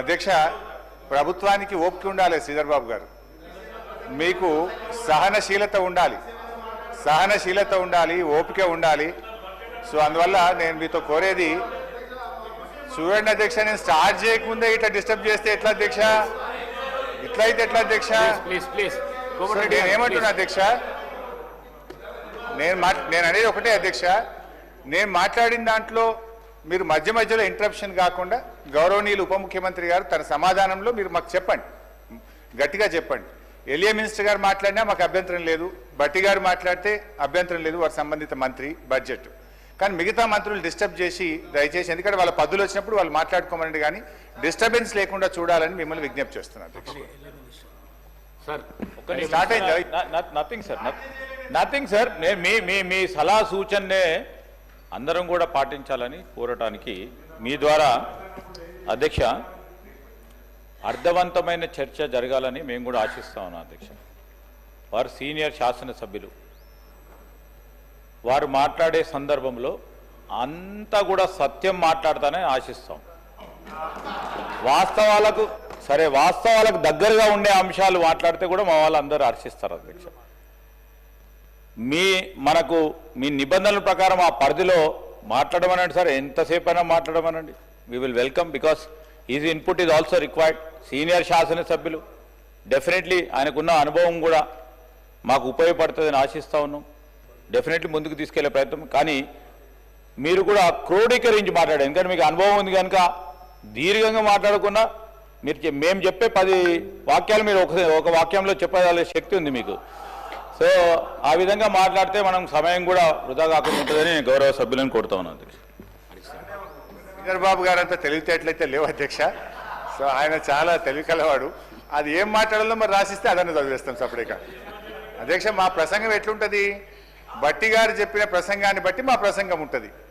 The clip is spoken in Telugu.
అధ్యక్ష ప్రభుత్వానికి ఓపిక ఉండాలి శ్రీధర్ బాబు గారు. మీకు సహనశీలత ఉండాలి. సహనశీలత ఉండాలి ఓపిక ఉండాలి. సో అందువల్ల నేను మీతో కోరేది చూడండి అధ్యక్ష నేను స్టార్ట్ చేయకముందే ఇట్లా డిస్టర్బ్ చేస్తే ఎట్లా అధ్యక్ష? ఇట్లా అయితే ఎట్లా అధ్యక్ష? నేను ఏమంటున్నా అధ్యక్ష? నేను మాట్ నేను అనేది ఒకటే అధ్యక్ష. నేను మాట్లాడిన దాంట్లో మీరు మధ్య మధ్యలో ఇంటరప్షన్ కాకుండా గౌరవనీయులు ఉప ముఖ్యమంత్రి గారు తన సమాధానంలో మీరు మాకు చెప్పండి. గట్టిగా చెప్పండి. ఎలియా మినిస్టర్ గారు మాట్లాడినా మాకు అభ్యంతరం లేదు. బట్టి గారు మాట్లాడితే అభ్యంతరం లేదు. వారి సంబంధిత మంత్రి బడ్జెట్ కానీ మిగతా మంత్రులు డిస్టర్బ్ చేసి దయచేసి ఎందుకంటే వాళ్ళ పద్దులు వచ్చినప్పుడు వాళ్ళు మాట్లాడుకోమనండి కానీ డిస్టర్బెన్స్ లేకుండా చూడాలని మిమ్మల్ని విజ్ఞప్తి చేస్తున్నాను. అయిందా? నథింగ్ సార్ నథింగ్ సార్ మీ మీ మీ సలహా సూచననే అందరం కూడా పాటించాలని కోరటానికి మీ ద్వారా అధ్యక్ష అర్థవంతమైన చర్చ జరగాలని మేము కూడా ఆశిస్తా ఉన్నాం అధ్యక్ష. వారు సీనియర్ శాసనసభ్యులు. వారు మాట్లాడే సందర్భంలో అంతా కూడా సత్యం మాట్లాడతానని ఆశిస్తాం. వాస్తవాలకు సరే వాస్తవాలకు దగ్గరగా ఉండే అంశాలు మాట్లాడితే కూడా మా వాళ్ళందరూ హర్షిస్తారు అధ్యక్ష. మీ మనకు మీ నిబంధనల ప్రకారం ఆ పరిధిలో మాట్లాడమనండి సార్. ఎంతసేపు అయినా మాట్లాడమనండి we will welcome because is input is also required senior శాసనసభ్యులు డెఫినెట్లీ ఆయనకున్న అనుభవం కూడా మాకు ఉపయోగపడుతుందని ఆశిస్తూ ఉన్నాం. డెఫినెట్లీ ముందుకు తీసుకెళ్ళే ప్రయత్నం. కానీ మీరు కూడా క్రోడీకరించి మాట్లాడారు ఎందుకంటే మీకు అనుభవం ఉంది కనుక దీర్ఘంగా మాట్లాడకుండా మీరు మేము చెప్పే పది వాక్యాలు మీరు ఒక ఒక వాక్యంలో చెప్పగల శక్తి ఉంది మీకు. సో ఆ విధంగా మాట్లాడితే మనం సమయం కూడా వృధా కాకుండా ఉంటుందని గౌరవ సభ్యులను కోరుతా ఉన్నాను అధ్యక్ష. శ్రీధర్ బాబు గారు అంతా తెలివితేటలైతే లేవు అధ్యక్ష. సో ఆయన చాలా తెలివి కలవాడు అది ఏం మాట్లాడాలో మరి రాసిస్తే అదన్నీ చదివేస్తాం సపరేట్గా. అధ్యక్ష మా ప్రసంగం ఎట్లుంటది? బట్టి గారు చెప్పిన ప్రసంగాన్ని బట్టి మా ప్రసంగం ఉంటుంది.